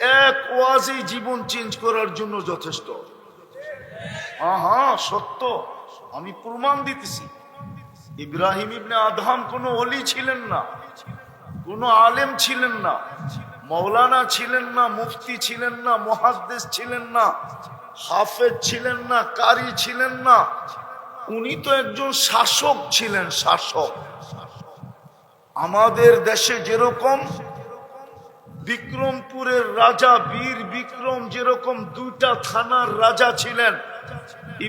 এক ওয়াজই জীবন চেঞ্জ করার জন্য যথেষ্ট। হ্যাঁ সত্য। আমি প্রমাণ দিতেছি। ইব্রাহিম ইবনে আদহাম কোনো অলি ছিলেন না, কোনো আলেম ছিলেন না, মৌলানা ছিলেন না, মুফতি ছিলেন না মহাদ্দেশ ছিলেন না, হাফেজ ছিলেন না, কারি ছিলেন না। উনি তো একজন শাসক ছিলেন, শাসক। আমাদের দেশে যেরকম বিক্রমপুরের রাজা বীর বিক্রম যেরকম দুইটা থানার রাজা ছিলেন,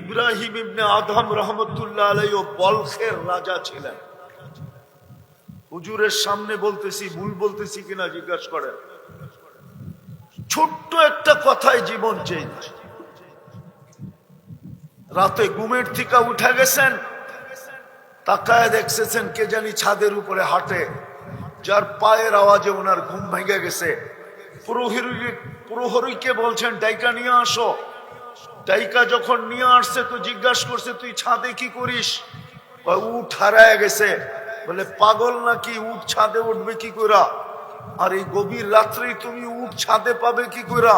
ইব্রাহিম ইবনে আদম রহমতুল্লাহ আলাই ও বলখের রাজা ছিলেন। হুজুরের সামনে বলতেছি, ভুল বলতেছি কিনা জিজ্ঞাসা করেন। ছোট্ট একটা কথায় জীবন চেঞ্জ। রাতে ঘুমের থেকে উঠে গেছেন, তাকায় দেখছেন কে জানি ছাদের উপরে হাঁটে। যার পায়ের আওয়াজে ওনার ঘুম ভেঙে গেছে। প্রহরী প্রহরীকে বলছেন, ডাইকা নিয়ে আসো। ডাইকা যখন নিয়ে আসছে, তো জিজ্ঞাসা করছে, তুই ছাদে কি করিস? উঠ হারায় গেছে। বলে, পাগল নাকি? উঠ ছাদে উঠবে কি কইরা? আর এই গভীর রাত্রে তুমি উঠ ছাদে পাবে কি কইরা?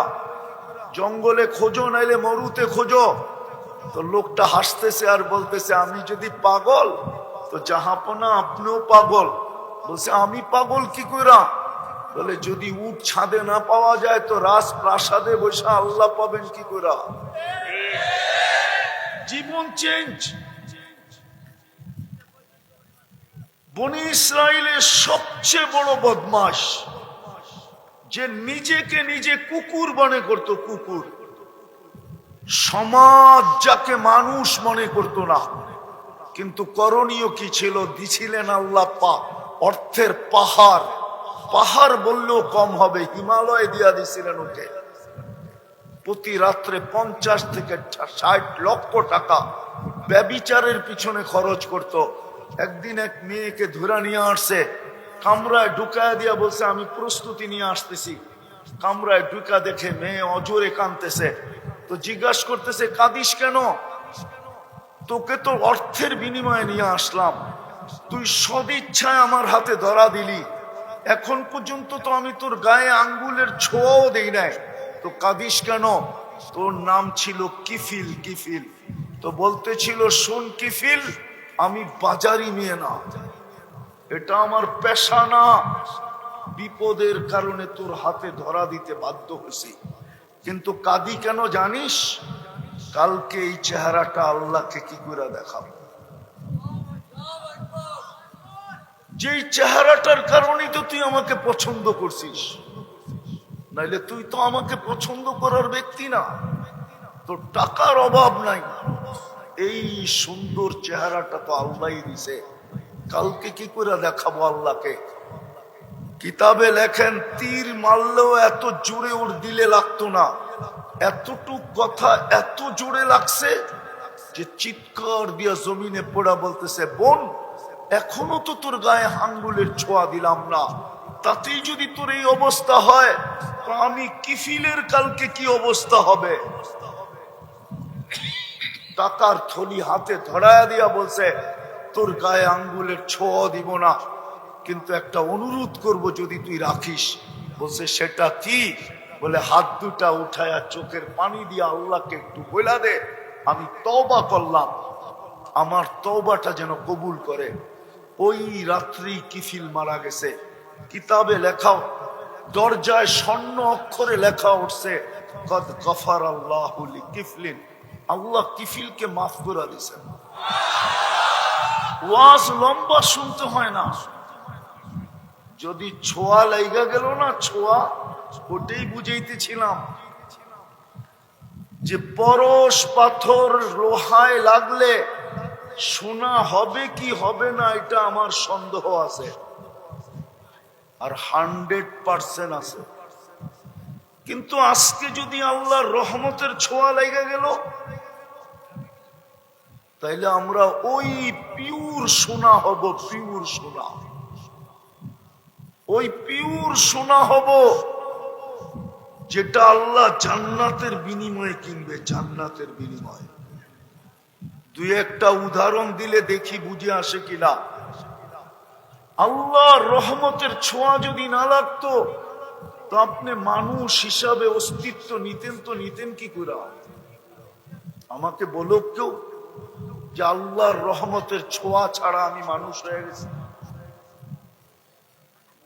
জঙ্গলে খোঁজো, নাইলে মরুতে খোঁজো। তো লোকটা হাসতেছে আর বলতেছে, আমি যদি পাগল, তো জাহাপনা আপনিও পাগল। বলছে, আমি পাগল কি কইরা? বলে, যদি উঠ ছাদে না পাওয়া যায় তো রাজ প্রাসাদে বসে আল্লাহ পাবেন কি কইরা? জীবন চেঞ্জ বনি ইসরায়েলের সবচেয়ে বড় বদমাস যে নিজেকে নিজে কুকুর মনে করত, কুকুর। সমাজ যাকে মানুষ মনে করত না। কিন্তু করণীয় কি ছিল? দিছিলেন আল্লাহ পা অর্থের পাহাড়। পাহাড় বললেও কম হবে। হিমালয় দিয়া দিছিলেন ওকে। প্রতি রাত্রে পঞ্চাশ থেকে ষাট লক্ষ টাকা ব্যবিচারের পিছনে খরচ করত। একদিন এক মেয়েকে ধরে নিয়ে আসছে। কামরায় ঢুকায় দিয়া বলছে, আমি প্রস্তুতি নিয়ে আসতেছি। কামরায় ঢুকা দেখে মেয়ে অজোরে কানতেছে তো জিজ্ঞাসা করতেছে, কাঁদিস কেন? তোকে তো অর্থের বিনিময়ে নিয়ে আসলাম। তুই সদিচ্ছায় আমার হাতে ধরা দিলি। এখন পর্যন্ত তো আমি তোর গায়ে আঙ্গুলের ছোঁয়াও দেই নাই। তো কাঁদিস কেন? তোর নাম ছিল কিফিল কিফিল। তো বলতে ছিল, শোন কিফিল, আমি বাজারি মেয়ে না। এটা আমার পেশা না। বিপদের কারণে তোর হাতে ধরা দিতে বাধ্য হয়েছি। কিন্তু কাদি কেন জানিস? কালকে এই চেহারাটা আল্লাহকে কি করে দেখাবো? যেই চেহারাটার কারণেই তো তুই আমাকে পছন্দ করছিস। নাইলে তুই তো আমাকে পছন্দ করার ব্যক্তি না। তোর টাকার অভাব নাই। এই সুন্দর চেহারাটা তো আল্লাহ দিছে। কালকে কি করে দেখাবো আল্লাহকে? কিতাবে লেখেন, তীর মারলেও এত জোরে ওর দিলে লাগতো না। এতটুক কথা এত জোরে লাগছে যে চিৎকার দিয়া জমিনে পড়া বলতেছে, বোন এখনও তো তোর গায়ে হাঙ্গুলের ছোঁয়া দিলাম না। তাতেই যদি তোর এই অবস্থা হয় আমি কিফিলের কালকে কি অবস্থা হবে? টাকার থলি হাতে ধরায়া দিয়া বলছে, তোর গায়ে আঙ্গুলের ছোঁয়া দিব না। কিন্তু একটা অনুরোধ করব যদি তুই রাখিস। বলছে, সেটা কি? বলে, হাত দুটা উঠায়া চোখের পানি দিয়ে আল্লাহকে একটু বইলা দে, আমি তওবা করলাম। আমার তওবাটা যেন কবুল করে। ওই রাত্রি কিফিল মারা গেছে। কিতাবে লেখাও, দরজায় স্বর্ণ অক্ষরে লেখা উঠছে, কদ গফার আল্লাহ কিফলিন আল্লাহ কিফিলকে মাফ করে দিছেন ওয়াজ লম্বা শুনতে হয় না। যদি ছোঁয়া লাইগা গেল না ছোঁয়া, ওটাই বুঝাইতেছিলাম যে পরশ পাথর লোহায় লাগলে সোনা হবে কি হবে না, এটা আমার সন্দেহ আছে। আর হান্ড্রেড পার্সেন্ট আছে। কিন্তু আজকে যদি আল্লাহর রহমতের ছোঁয়া লেগে গেল, তাইলে আমরা ওই পিওর সোনা হব, পিওর সোনা ওই পিওর সোনা হব যেটা আল্লাহ জান্নাতের বিনিময়ে কিনবে, জান্নাতের বিনিময়ে। দুই একটা উদাহরণ দিলে দেখি বুঝে আসে কিনা। আল্লাহ রহমতের ছোঁয়া যদি না লাগতো, তো আপনি মানুষ হিসাবে অস্তিত্ব নিতেন তো নিতেন কি করে? আমাকে বলো কেউ যে আল্লাহর রহমতের ছোঁয়া ছাড়া আমি মানুষ হয়ে গেছি।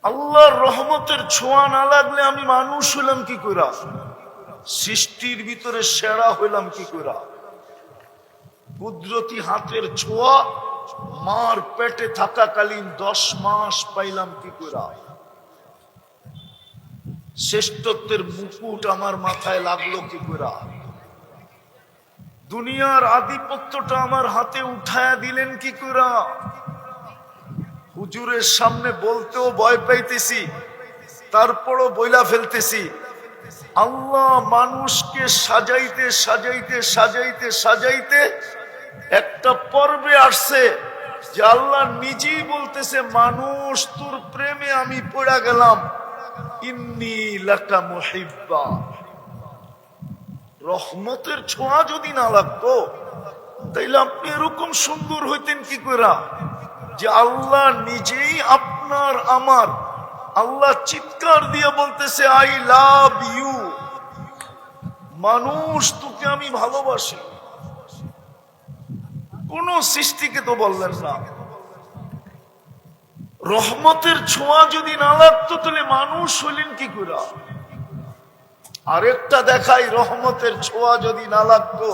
আল্লাহর রহমতের ছোঁয়া না লাগলে আমি মানুষ হইলাম কি করে? সৃষ্টির ভিতরে সেরা হইলাম কি করে? কুদরতি হাতের ছোঁয়া, মার পেটে থাকাকালীন দশ মাস পাইলাম কি করে শ্রেষ্ঠত্বের মুকুট আমার মাথায় লাগল কি করে দুনিয়ার আধিপত্যটা আমার হাতে উঠায়া দিলেন কি করে হুজুরের সামনে বলতেও ভয় পাইতেছি, তারপরও বইলা ফেলতেছি। আল্লাহ মানুষকে সাজাইতে সাজাইতে সাজাইতে সাজাইতে একটা পর্বে আসছে যে আল্লাহ নিজেই বলতেছে, মানুষ তোর প্রেমে আমি পড়া গেলাম। ইন্নি লাকা রহমতের ছোঁয়া যদি না লাগতো, তাইলে আপনি এরকম সুন্দর হইতেন কি করে যে আল্লাহ নিজেই আপনার আমার। আল্লাহ চিৎকার দিয়ে বলতেছে, আই লাভ ইউ। মানুষ তোকে আমি ভালোবাসি। কোন সৃষ্টিকে তো বললেন না। রহমতের ছোঁয়া যদি না লাগতো, তাহলে মানুষ হইলেন কি করে? আরেকটা দেখাই, রহমতের ছোঁয়া যদি না লাগতো,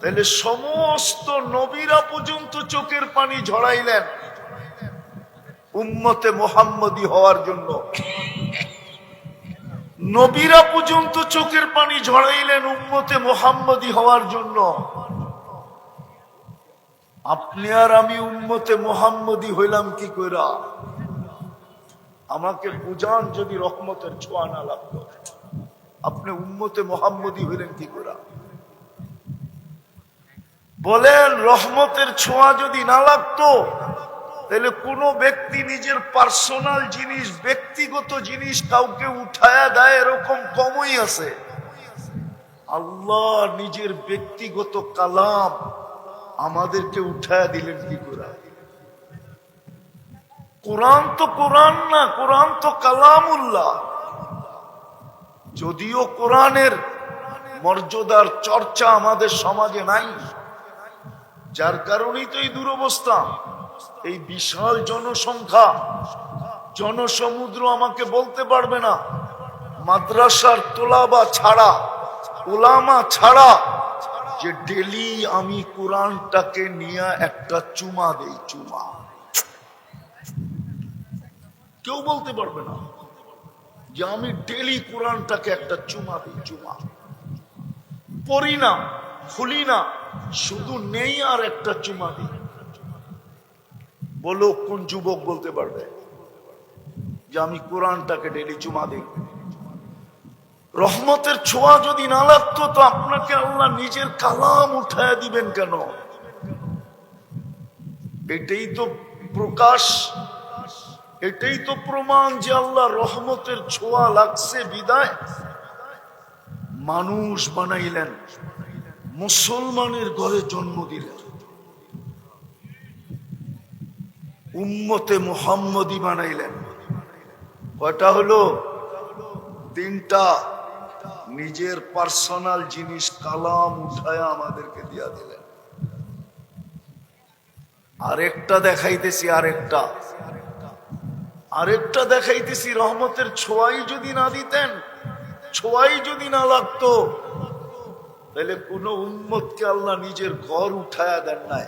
তাহলে সমস্ত নবীরা পর্যন্ত চোখের পানি ঝড়াইলেন উম্মতে মোহাম্মদী হওয়ার জন্য। নবীরা পর্যন্ত চোখের পানি ঝড়াইলেন উম্মতে মোহাম্মদী হওয়ার জন্য। আপনি আর আমি উম্মতে মোহাম্মদী হইলাম কি কইরা? আমাকে বুঝান যদি রহমতের ছোঁয়া না লাগতো, আপনি উম্মতে মোহাম্মদী হইলেন কি কইরা? বলেন, রহমতের ছোঁয়া যদি না লাগতো, তাহলে কোন ব্যক্তি নিজের পার্সোনাল জিনিস, ব্যক্তিগত জিনিস কাউকে উঠায়া দেয় এরকম কমই আছে। আল্লাহ নিজের ব্যক্তিগত কালাম আমাদেরকে উঠায়া দিলেন কি করে? কোরআন তো কোরআন না, কোরআন তো কালামুল্লাহ। যদিও কোরআনের মর্যাদার চর্চা আমাদের সমাজে নাই, যার কারণেই তো এই দুরবস্থা। এই বিশাল জনসংখ্যা, জনসমুদ্র আমাকে বলতে পারবে না, মাদ্রাসার তোলাবা ছাড়া, ওলামা ছাড়া যে ডেলি আমি কোরআনটাকে নিয়ে একটা চুমা দেই, চুমা। কেউ বলতে পারবে না যে আমি ডেলি কোরআনটাকে একটা চুমা দিই, চুমা। পড়ি না খুলি না, শুধু নেই আর একটা চুমা দিই। বলো কোন যুবক বলতে পারবে যে আমি কোরআনটাকে ডেলি চুমা দিই? রহমতের ছোঁয়া যদি না লাগতো, তো আপনাকে আল্লাহ নিজের কালাম উঠায় দিবেন কেন? এটাই তো প্রকাশ, এটাই তো প্রমাণ যে আল্লাহ রহমতের ছোঁয়া লাগছে, বিদায়। মানুষ বানাইলেন, মুসলমানের ঘরে জন্ম দিলেন। উম্মতে মোহাম্মদী বানাইলেন। কয়টা হলো? তিনটা। নিজের পার্সোনাল জিনিস, কালাম, উঠায় আমাদেরকে দিয়া দিলেন। আরেকটা দেখাইতেছি, আরেকটা। আরেকটা দেখাইতেছি, রহমতের ছোঁয়াই যদি না দিতেন, ছোঁয়াই যদি না লাগতো, তাহলে কোন উন্মতকে আল্লাহ নিজের ঘর উঠায়া দেন নাই।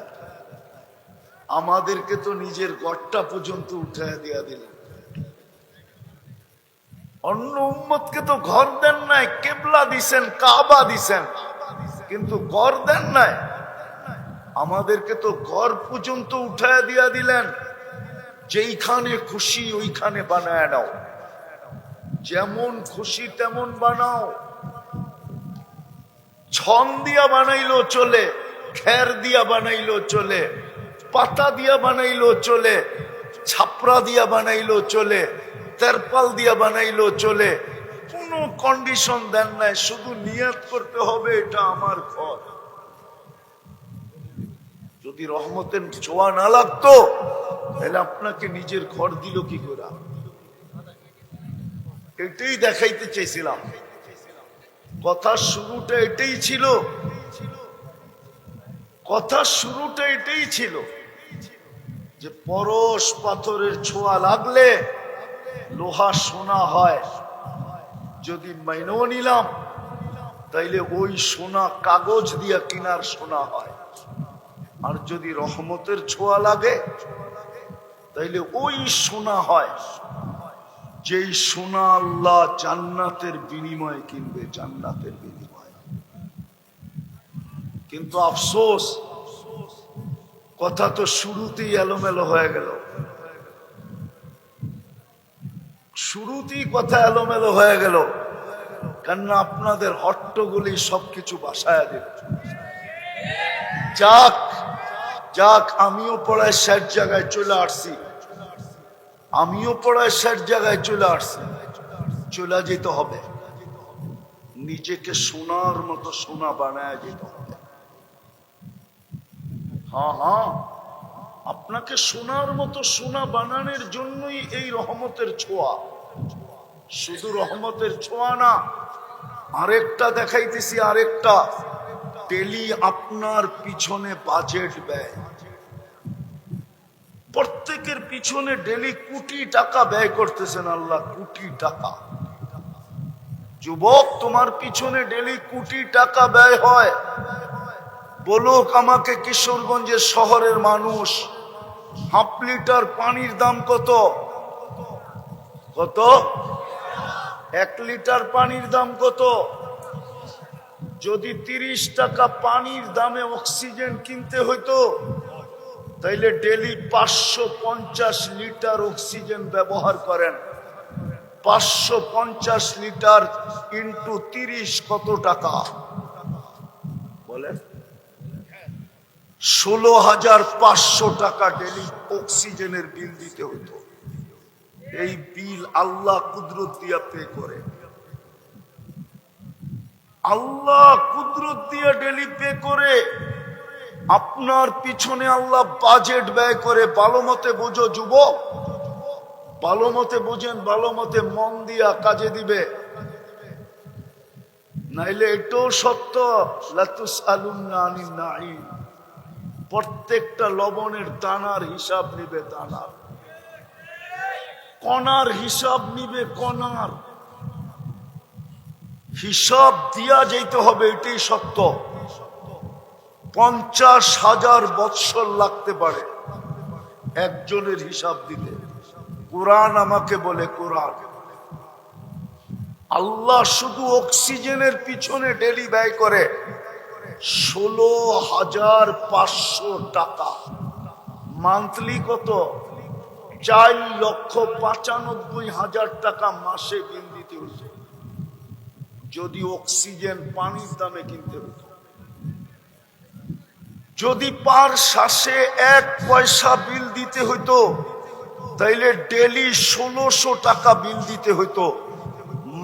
আমাদেরকে তো নিজের ঘরটা পর্যন্ত উঠায়া দিয়া দিলেন। অন্য উম্মতকে তো ঘর দেন নাই, কেবলা দিছেন, কাবা দিছেন। কিন্তু ঘর দেন নাই। আমাদেরকে তো ঘর পর্যন্ত উঠায় দিয়া দিলেন। যেইখানে খুশি ওইখানে বানায় নাও। যেমন খুশি তেমন বানাও। ছন দিয়া বানাইলো চলে, খের দিয়া বানাইলো চলে, পাতা দিয়া বানাইলো চলে, ছাপড়া দিয়া বানাইলো চলে তেরপাল দিয়া বানাইলো, চলে। কোনো কন্ডিশন দেন নাই, শুধু নিয়াত করতে হবে, এটা আমার ঘর। যদি রহমতের ছোঁয়া না লাগতো, তাহলে আপনাকে নিজের ঘর দিল কি করে? এটাই দেখাইতে চেয়েছিলাম। কথার শুরুটা এটাই ছিল। কথার শুরুটা এটাই ছিল যে পরশ পাথরের ছোঁয়া লাগলে লোহা সোনা হয়। যদি মাইনেও নিলাম, তাইলে ওই সোনা কাগজ দিয়া কিনার সোনা হয়। আর যদি রহমতের ছোঁয়া লাগে, তাইলে ওই সোনা হয়। যেই সোনা আল্লাহ জান্নাতের বিনিময়ে কিনবে, জান্নাতের বিনিময়ে। কিন্তু আফসোস, কথা তো শুরুতেই এলোমেলো হয়ে গেল। শুরুতেই কথা এলোমেলো হয়ে গেল। কেননা আপনাদের হট্টগুলি সবকিছু বাসায় দিল। যাক যাক, আমিও পড়ায় ষাট জায়গায় চলে আসছি। আমিও পড়ায় ষাট জায়গায় চলে আসছি। চলে যেতে হবে। নিজেকে সোনার মতো সোনা বানায় যেতে হবে। হ্যাঁ হ্যাঁ আপনাকে সোনার মতো সোনা বানানোর জন্যই এই রহমতের ছোঁয়া। শুধু রহমতের ছোঁয়া না, আরেকটা দেখাইতেছি, আরেকটা। ডেলি আপনার পিছনে বাজেট ব্যয়। প্রত্যেকের পিছনে ডেলি কোটি টাকা ব্যয় করতেছেন আল্লাহ, কোটি টাকা। যুবক, তোমার পিছনে ডেলি কোটি টাকা ব্যয় হয়। বলুক আমাকে কিশোরগঞ্জের শহরের মানুষ, হাফ লিটার পানির দাম কত? কত? এক লিটার পানির দাম কত? যদি তিরিশ টাকা পানির দামে অক্সিজেন কিনতে হইতো, তাইলে ডেলি পাঁচশো পঞ্চাশ লিটার অক্সিজেন ব্যবহার করেন। পাঁচশো পঞ্চাশ লিটার ইন্টু তিরিশ কত টাকা? বলেন। ষোলো হাজার পাঁচশো টাকা ডেলি অক্সিজেনের বিল দিতে হতো এই বিল আল্লাহ কুদরত দিয়া পে করে। আল্লাহ কুদরত দিয়া ডেলি পে করে। আপনার পিছনে আল্লাহ বাজেট ব্যয় করে। ভালো মতে বোঝো যুবক। ভালো মতে বোঝেন, ভালো মতে মন দিয়া কাজে দিবে। নাইলে এটাও সত্য লাতুস আলুম প্রত্যেকটা লবণের দানার হিসাব নিবে দানার। কণার হিসাব নিবে কণার। হিসাব দিয়া যেতে হবে, এটাই সত্য। পঞ্চাশ হাজার বৎসর লাগতে পারে একজনের হিসাব দিতে। কোরআন আমাকে বলে, কোরআন। আল্লাহ শুধু অক্সিজেনের পিছনে ডেলি ব্যয় করে ষোলো হাজার পাঁচশো টাকা। মান্থলি কত? চার লক্ষ পাঁচানব্বই হাজার টাকা মাসে বিল দিতে হতো। যদি অক্সিজেন পানির দামে কিনতে হতো। যদি পার শ্বাসে এক পয়সা বিল দিতে হইতো, তাইলে ডেলি ষোলোশো টাকা বিল দিতে হইতো।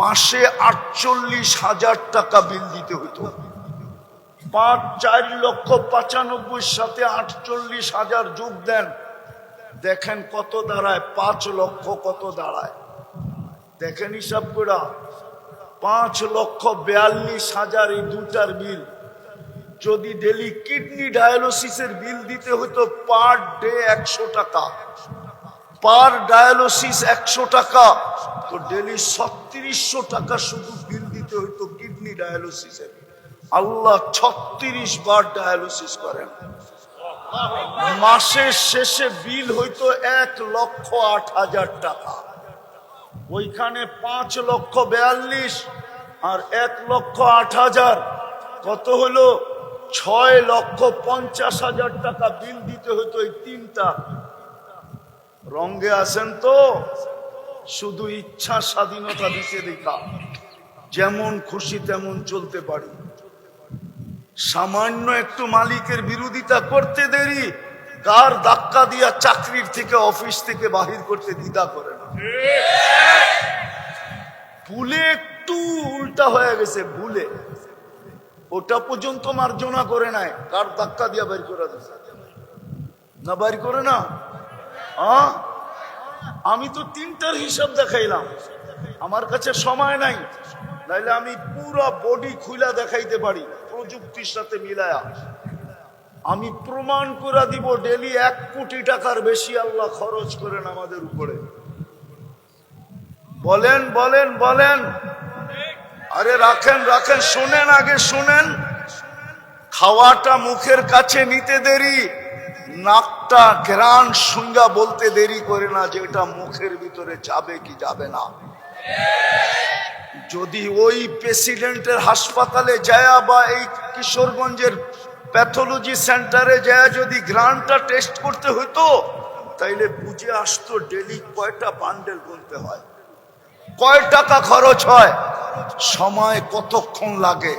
মাসে আটচল্লিশ হাজার টাকা বিল দিতে হইতো। পাঁচ চার লক্ষ পঁচানব্বই সাথে আটচল্লিশ হাজার যোগ দেন দেখেন কত দাঁড়ায়, পাঁচ লক্ষ কত দাঁড়ায়। দেখেন হিসাব করা পাঁচ লক্ষ বিয়াল্লিশ হাজার এই দুটার বিল। যদি ডেলি কিডনি ডায়ালিসিসের বিল দিতে হতো পার ডে একশো টাকা। পার ডায়ালিসিস একশো টাকা। তো ডেলি ছত্রিশশো টাকা শুধু বিল দিতে হইতো কিডনি ডায়ালিসিসের আল্লাহ ছত্রিশ বার ডায়ালিসিস করেন। মাসের শেষে বিল হইতো এক লক্ষ আট হাজার টাকা। ওইখানে পাঁচ লক্ষ বেয়াল্লিশ আর এক লক্ষ আট হাজার। কত হলো? ছয় লক্ষ পঞ্চাশ হাজার টাকা বিল দিতে হতো এই তিনটা। রঙ্গে আছেন তো? শুধু ইচ্ছা স্বাধীনতা দিতে দেখা। যেমন খুশি তেমন চলতে পারি। সামান্য একটু মালিকের বিরোধিতা করতে দেরি কার ধাক্কা দিয়া চাকরির থেকে অফিস থেকে বাহির করতে দ্বিধা করে না। ভুলে একটু উল্টা হয়ে গেছে, ভুলে। ওটা পর্যন্ত মার্জনা করে নাই কার ধাক্কা দিয়া বের করে না, বের করে না? আমি তো তিনটার হিসাব দেখাইলাম। আমার কাছে সময় নাই, নাইলে আমি পুরো বডি খুলা দেখাইতে পারি। প্রযুক্তির সাথে মিলায়া। আমি প্রমাণ করে দিব, ডেলি এক কোটি টাকার বেশি আল্লাহ খরচ করেন আমাদের উপরে। বলেন বলেন বলেন। আরে রাখেন রাখেন, শোনেন আগে, শোনেন। খাওয়াটা মুখের কাছে নিতে দেরি, নাকটা গ্রান সুঙ্গা বলতে দেরি করে না যে এটা মুখের ভিতরে যাবে কি যাবে না। যদি ওই প্রেসিডেন্টের হাসপাতালে যায়া বা এই কিশোরগঞ্জের প্যাথোলজি সেন্টারে যায়, যদি গ্রানটা টেস্ট করতে হতো তাইলে বুঝে আসতো ডেলি কয়টা বান্ডেল গুনতে হয়। কয় টাকা খরচ হয়? সময় কতক্ষণ লাগে?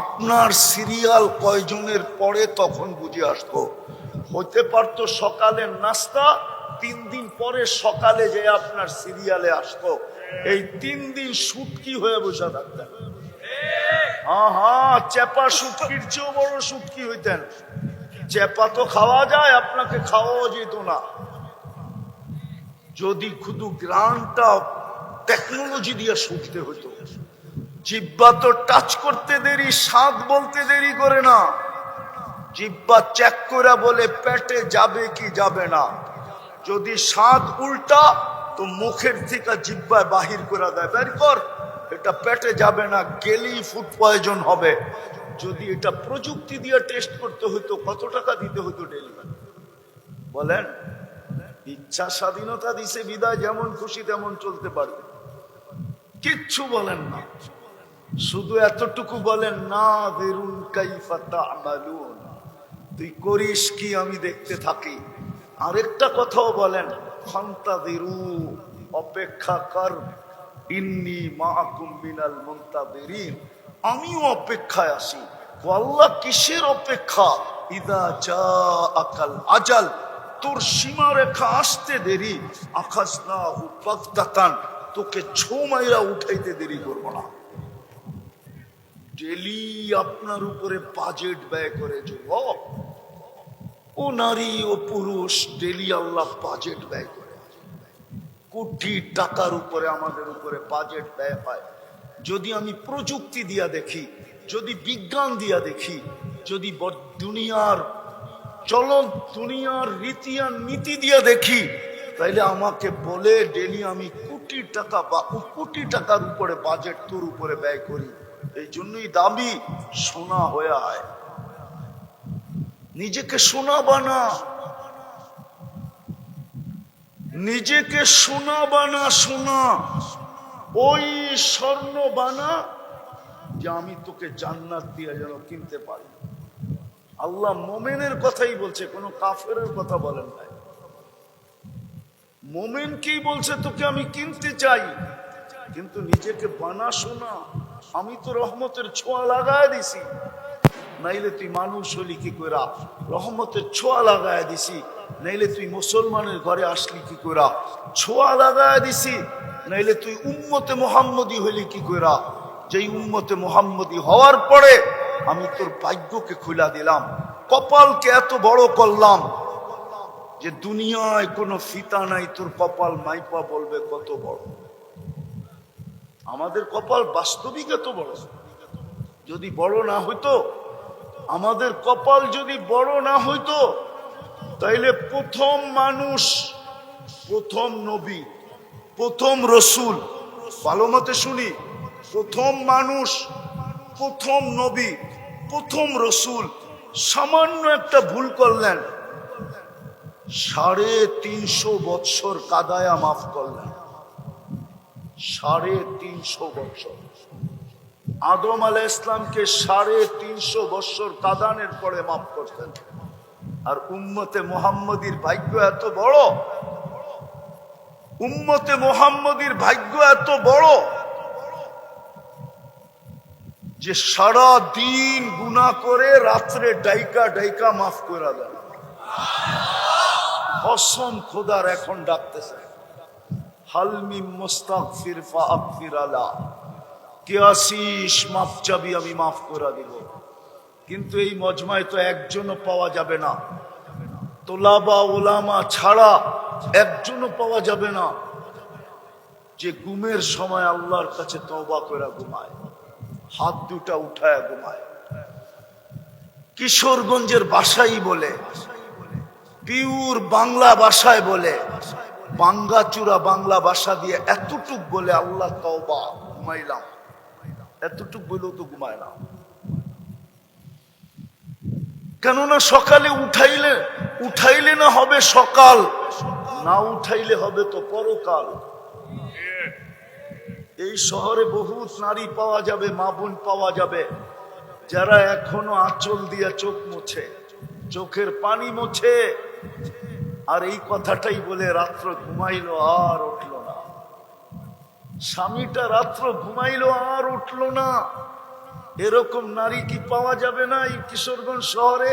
আপনার সিরিয়াল কয়জনের পরে তখন বুঝে আসতো। হতে পারতো সকালের নাস্তা, তিন দিন পরে সকালে যে আপনার সিরিয়ালে আসতো। এই তিন দিন সুটকি হয়ে বসে থাকতেন। হ্যাঁ হ্যাঁ চেপা সুটকির চেয়েও বড় সুটকি হইতেন। চেপা তো খাওয়া যায়, আপনাকে খাওয়াও যেত না। যদি শুধু গ্রানটা টেকনোলজি দিয়ে শুকতে হতো। জিব্বা তো টাচ করতে দেরি, স্বাদ বলতে দেরি করে না। জিব্বা চেক করে বলে পেটে যাবে কি যাবে না। যদি স্বাদ উল্টা তো মুখের থেকে জিব্বায় বাহির করে দেয়। বের কর, এটা পেটে যাবে না, গেলেই ফুড পয়জন হবে। যদি এটা প্রযুক্তি দিয়ে টেস্ট করতে হতো কত টাকা দিতে হতো ডেলিভারি বলেন, ইচ্ছা স্বাধীনতা দিছে, বিদায় যেমন খুশি তেমন চলতে পারবে। কিচ্ছু বলেন না। শুধু এতটুকু বলেন, না বেরুন তুই করিস কি, আমি দেখতে থাকি। আরেকটা কথাও বলেন অপেক্ষা কর। ইন্নি মিনাল আমিও অপেক্ষায় ও আল্লাহ, কিসের অপেক্ষা? ইদা আকাল আজাল। তোর সীমা রেখা আসতে দেরি। আকাশ না বাগদাতান। তোকে ছো মাইরা উঠাইতে দেরি করব না। ডেলি আপনার উপরে বাজেট ব্যয় করে যুবক। ও নারী ও পুরুষ ডেলি আল্লাহ বাজেট ব্যয় করে। কোটি টাকার উপরে আমাদের উপরে বাজেট ব্যয় হয়। যদি আমি প্রযুক্তি দিয়া দেখি, যদি বিজ্ঞান দিয়া দেখি, যদি দুনিয়ার চলন, দুনিয়ার রীতি আর নীতি দিয়া দেখি, তাইলে আমাকে বলে ডেলি আমি কোটি টাকা বা কোটি টাকার উপরে বাজেট তোর উপরে ব্যয় করি। এই জন্যই দামি সোনা হয়ে আয়। নিজেকে সোনা বানা। নিজেকে সোনা বানা, সোনা। ওই স্বর্ণ বানা যে আমি তোকে জান্নাত দিয়ে যেন কিনতে পারি। আল্লাহ মোমেনের কথাই বলছে, কোনো কাফের কথা বলেন নাই। মোমেনকেই বলছে, তোকে আমি কিনতে চাই, কিন্তু নিজেকে বানা শোনা আমি তো রহমতের ছোঁয়া লাগায় দিছি। নাইলে তুই মানুষ হলি কি কইরা? রহমতের ছোঁয়া লাগায় দিছি, নাইলে তুই মুসলমানের ঘরে আসলি কি কইরা? ছোঁয়া লাগায় দিছি, নাইলে তুই উম্মতে মোহাম্মদী হইলি কি কইরা? যেই উম্মতে মোহাম্মদী হওয়ার পরে আমি তোর ভাগ্যকে খুলা দিলাম, কপালকে এত বড় করলাম যে দুনিয়ায় কোনো ফিতা নাই, তোর কপাল মাইপা বলবে কত বড়। আমাদের কপাল বাস্তবিক এত বড়। যদি বড় না হইতো আমাদের কপাল যদি বড় না হইতো, তাইলে প্রথম মানুষ, প্রথম নবী, প্রথম রসুল, ভালো মতে শুনি, প্রথম মানুষ, প্রথম নবী, প্রথম রসুল, সামান্য একটা ভুল করলেন, সাড়ে তিনশো বৎসর কাদায়া মাফ করলেন, সাড়ে তিনশো বৎসর। আদম আলা ইসলামকে সাড়ে তিনশো বৎসর কাদানের পরে মাফ করতেন। আর উম্মতে মোহাম্মদীর ভাগ্য এত বড়, উম্মতে মোহাম্মদীর ভাগ্য এত বড় যে সারা দিন গুণা করে রাত্রে ডাইকা ডাইকা মাফ করে দেন। কসম খোদার এখন ডাকতেছে হালমি মুস্তাগফির ফাগফির আলা। কে আসিস? মাফ চাবি, আমি মাফ করে দিব। কিন্তু এই মজমায় তো একজনও পাওয়া যাবে না। তোলাবা, ওলামা ছাড়া একজনও পাওয়া যাবে না। যে গুমের সময় আল্লাহর কাছে তওবা করে ঘুমায়, হাত দুটা উঠায় ঘুমায়। কিশোরগঞ্জের বাসাই বলে, পিউর বাংলা ভাষায় বলে, বাঙ্গাচুরা বাংলা ভাষা দিয়ে এতটুক বলে আল্লাহ তওবা, ঘুমাইলাম। এতটুক বলেও তো ঘুমায় না। কেননা সকালে উঠাইলে উঠাইলে না হবে সকাল, না উঠাইলে হবে তো পরকাল। এই শহরে বহুত নারী পাওয়া যাবে, মা বোন পাওয়া যাবে, যারা এখনও আঁচল দিয়া চোখ মুছে, চোখের পানি মুছে। আর এই কথাটাই বলে রাত্র ঘুমাইলো আর উঠল স্বামীটা রাত্র ঘুমাইলো আর উঠল না। এরকম নারী কি পাওয়া যাবে না এই কিশোরগঞ্জ শহরে?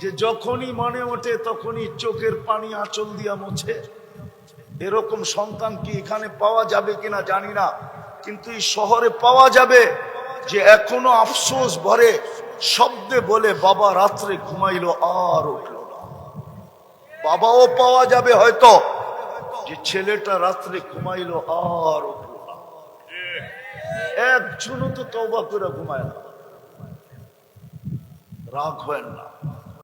যে যখনই মনে ওঠে তখনই চোখের পানি আঁচল দিয়া মোছে। এরকম সন্তান কি এখানে পাওয়া যাবে কিনা জানি না। কিন্তু এই শহরে পাওয়া যাবে যে এখনও আফসোস ভরে, শব্দে বলে বাবা রাত্রে ঘুমাইলো আর উঠল না। বাবাও পাওয়া যাবে হয়তো যে ছেলেটা রাত্রে ঘুমাইলো আর একজনও তো তবা করে ঘুমায় না। রাগ হয় না।